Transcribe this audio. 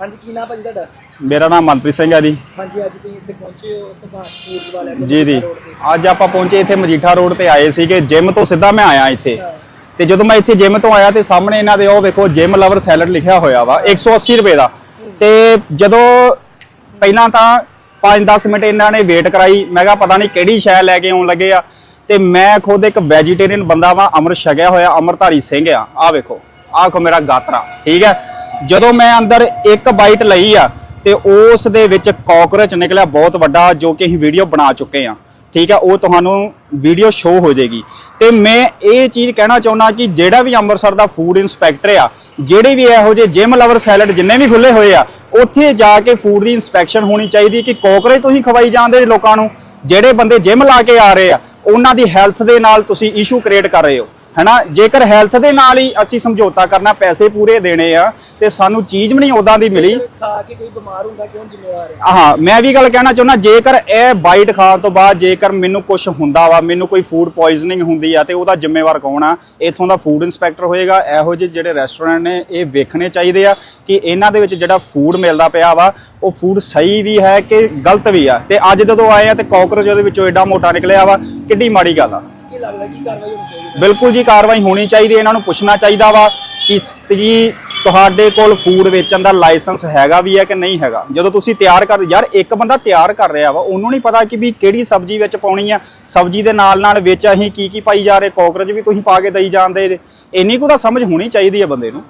ਹਾਂਜੀ ਕੀ ਨਾਮ ਭਾਜੀ ਤੁਹਾਡਾ? ਮੇਰਾ ਨਾਮ ਮਨਪ੍ਰੀਤ ਸਿੰਘ ਹੈ ਜੀ। ਹਾਂਜੀ ਅੱਜ ਤੁਸੀਂ ਇੱਥੇ ਪਹੁੰਚੇ ਹੋ ਸੁਭਾਸ਼ ਫੂਡ ਵਾਲਿਆਂ ਦੇ ਜੀ ਜੀ। ਅੱਜ ਆਪਾਂ ਪਹੁੰਚੇ ਇੱਥੇ ਮਜੀਠਾ ਰੋਡ ਤੇ ਆਏ ਸੀਗੇ ਜਿਮ ਤੋਂ ਸਿੱਧਾ ਮੈਂ ਆਇਆ ਇੱਥੇ। ਤੇ ਜਦੋਂ ਮੈਂ ਇੱਥੇ ਜਿਮ ਤੋਂ ਆਇਆ ਤੇ ਸਾਹਮਣੇ ਇਹਨਾਂ ਦੇ ਉਹ ਵੇਖੋ ਜਿਮ ਲਵਰ ਸੈਲਡ ਲਿਖਿਆ ਹੋਇਆ ਵਾ 180 ਰੁਪਏ ਦਾ। ਤੇ ਜਦੋਂ ਪਹਿਲਾਂ ਤਾਂ 5-10 ਮਿੰਟ ਇਹਨਾਂ ਨੇ ਵੇਟ ਕਰਾਈ ਮੈਂ ਕਿਹਾ ਪਤਾ ਨਹੀਂ ਕਿਹੜੀ ਸ਼ੈ ਲੈ ਕੇ ਆਉਣ ਲੱਗੇ ਆ। ਤੇ ਮੈਂ ਖੁਦ ਇੱਕ ਵੈਜੀਟੇਰੀਅਨ ਬੰਦਾ ਵਾਂ ਅੰਮ੍ਰਿਤ ਛਕਿਆ ਹੋਇਆ ਅਮਰਧਾਰੀ ਸਿੰਘ ਆ। ਆ ਵੇਖੋ ਆਹ ਕੋ ਮੇਰਾ ਗਾਤਰਾ ਠੀਕ ਹੈ? ਜਦੋਂ ਮੈਂ ਅੰਦਰ ਇੱਕ ਬਾਈਟ ਲਈ ਆ ਤੇ ਉਸ ਦੇ ਵਿੱਚ ਕਾਕਰੋਚ ਨਿਕਲਿਆ ਬਹੁਤ ਵੱਡਾ ਜੋ ਕਿ ਅਸੀਂ ਵੀਡੀਓ ਬਣਾ ਚੁੱਕੇ ਆ। ਠੀਕ ਆ, ਉਹ ਤੁਹਾਨੂੰ ਵੀਡੀਓ ਸ਼ੋ ਹੋ ਜਾਏਗੀ। ਤੇ ਮੈਂ ਇਹ ਚੀਜ਼ ਕਹਿਣਾ ਚਾਹੁੰਦਾ ਕਿ ਜਿਹੜਾ ਵੀ ਅੰਮ੍ਰਿਤਸਰ ਦਾ ਫੂਡ ਇਨਸਪੈਕਟਰ ਆ, ਜਿਹੜੇ ਵੀ ਇਹੋ ਜਿਹੇ ਜਿਮ ਲਵਰ ਸੈਲਡ ਜਿੰਨੇ ਵੀ ਖੁੱਲੇ ਹੋਏ ਆ, ਉੱਥੇ ਜਾ ਕੇ ਫੂਡ ਦੀ ਇਨਸਪੈਕਸ਼ਨ ਹੋਣੀ ਚਾਹੀਦੀ ਕਿ ਕੋਕਰੇਜ ਤੁਸੀਂ ਖਵਾਈ ਜਾਂਦੇ ਲੋਕਾਂ ਨੂੰ। ਜਿਹੜੇ ਬੰਦੇ ਜਿਮ ਲਾ ਕੇ ਆ ਰਹੇ ਆ, ਉਹਨਾਂ ਦੀ ਹੈਲਥ ਦੇ ਨਾਲ ਤੁਸੀਂ ਇਸ਼ੂ ਕ੍ਰੀਏਟ ਕਰ ਰਹੇ ਹੋ। ਹੈਨਾ? ਜੇਕਰ ਹੈਲਥ ਦੇ ਨਾਲ ਹੀ ਅਸੀਂ ਸਮਝੌਤਾ ਕਰਨਾ ਪੈਸੇ ਪੂਰੇ ਦੇਣੇ ਆ ਤੇ ਸਾਨੂੰ ਚੀਜ਼ ਵੀ ਨਹੀਂ ਉਦਾਂ ਦੀ ਮਿਲੀ। ਖਾ ਕੇ ਕੋਈ ਬਿਮਾਰ ਹੁੰਦਾ ਕੌਣ ਜ਼ਿੰਮੇਵਾਰ ਹੈ? ਹਾਂ ਮੈਂ ਵੀ ਗੱਲ ਕਹਿਣਾ ਚਾਹੁੰਦਾ ਜੇਕਰ ਇਹ ਬਾਈਟ ਖਾਣ ਤੋਂ ਬਾਅਦ ਜੇਕਰ ਮੈਨੂੰ ਕੁਝ ਹੁੰਦਾ ਵਾ ਮੈਨੂੰ ਕੋਈ ਫੂਡ ਪੋਇਜ਼ਨਿੰਗ ਹੁੰਦੀ ਆ ਤੇ ਉਹਦਾ ਜ਼ਿੰਮੇਵਾਰ ਕੌਣ ਆ? ਇਥੋਂ ਦਾ ਫੂਡ ਇਨਸਪੈਕਟਰ ਹੋਏਗਾ। ਇਹੋ ਜਿਹੇ ਜਿਹੜੇ ਰੈਸਟੋਰੈਂਟ ਨੇ ਇਹ ਵੇਖਣੇ ਚਾਹੀਦੇ ਆ ਕਿ ਇਹਨਾਂ ਦੇ ਵਿੱਚ ਜਿਹੜਾ ਫੂਡ ਮਿਲਦਾ ਪਿਆ ਵਾ ਉਹ ਫੂਡ ਸਹੀ ਵੀ ਹੈ ਕਿ ਗਲਤ ਵੀ ਆ। ਤੇ ਅੱਜ ਜਦੋਂ ਆਏ ਆ ਤੇ ਕਾਕਰੋਚ ਉਹਦੇ ਵਿੱਚੋਂ ਐਡਾ ਮੋਟਾ ਨਿਕਲਿਆ ਵਾ ਕਿੱਡੀ ਮਾੜੀ ਗੱਲ ਆ। ਲੱਗਦਾ ਕੀ ਕਾਰਵਾਈ ਹੋਣੀ ਚਾਹੀਦੀ ਹੈ। ਬਿਲਕੁਲ ਜੀ, ਕਾਰਵਾਈ ਹੋਣੀ ਚਾਹੀਦੀ ਹੈ, ਇਹਨਾਂ ਨੂੰ ਪੁੱਛਣਾ ਚਾਹੀਦਾ ਵਾ ਕਿ ਸ- ਜੀ, ਤੁਹਾਡੇ ਕੋਲ ਫੂਡ ਵੇਚਣ ਦਾ ਲਾਇਸੈਂਸ ਹੈਗਾ ਵੀ ਹੈ ਕਿ ਨਹੀਂ ਹੈਗਾ? ਜਦੋਂ ਤੁਸੀਂ ਤਿਆਰ ਕਰ ਯਾਰ, ਇੱਕ ਬੰਦਾ ਤਿਆਰ ਕਰ ਰਿਹਾ ਵਾ, ਉਹਨੂੰ ਨਹੀਂ ਪਤਾ ਕਿ ਵੀ ਕਿਹੜੀ ਸਬਜ਼ੀ ਵਿੱਚ ਪਾਉਣੀ ਆ। ਸਬਜ਼ੀ ਦੇ ਨਾਲ ਨਾਲ ਵਿੱਚ ਅਸੀਂ ਕੀ ਕੀ ਪਾਈ ਜਾ ਰਹੇ, ਕੋਕਰਚ ਵੀ ਤੁਸੀਂ ਪਾ ਕੇ ਦਈ ਜਾਂਦੇ ਜੇ। ਇੰਨੀ ਕੁ ਤਾਂ ਸਮਝ ਹੋਣੀ ਚਾਹੀਦੀ ਹੈ ਬੰਦੇ ਨੂੰ।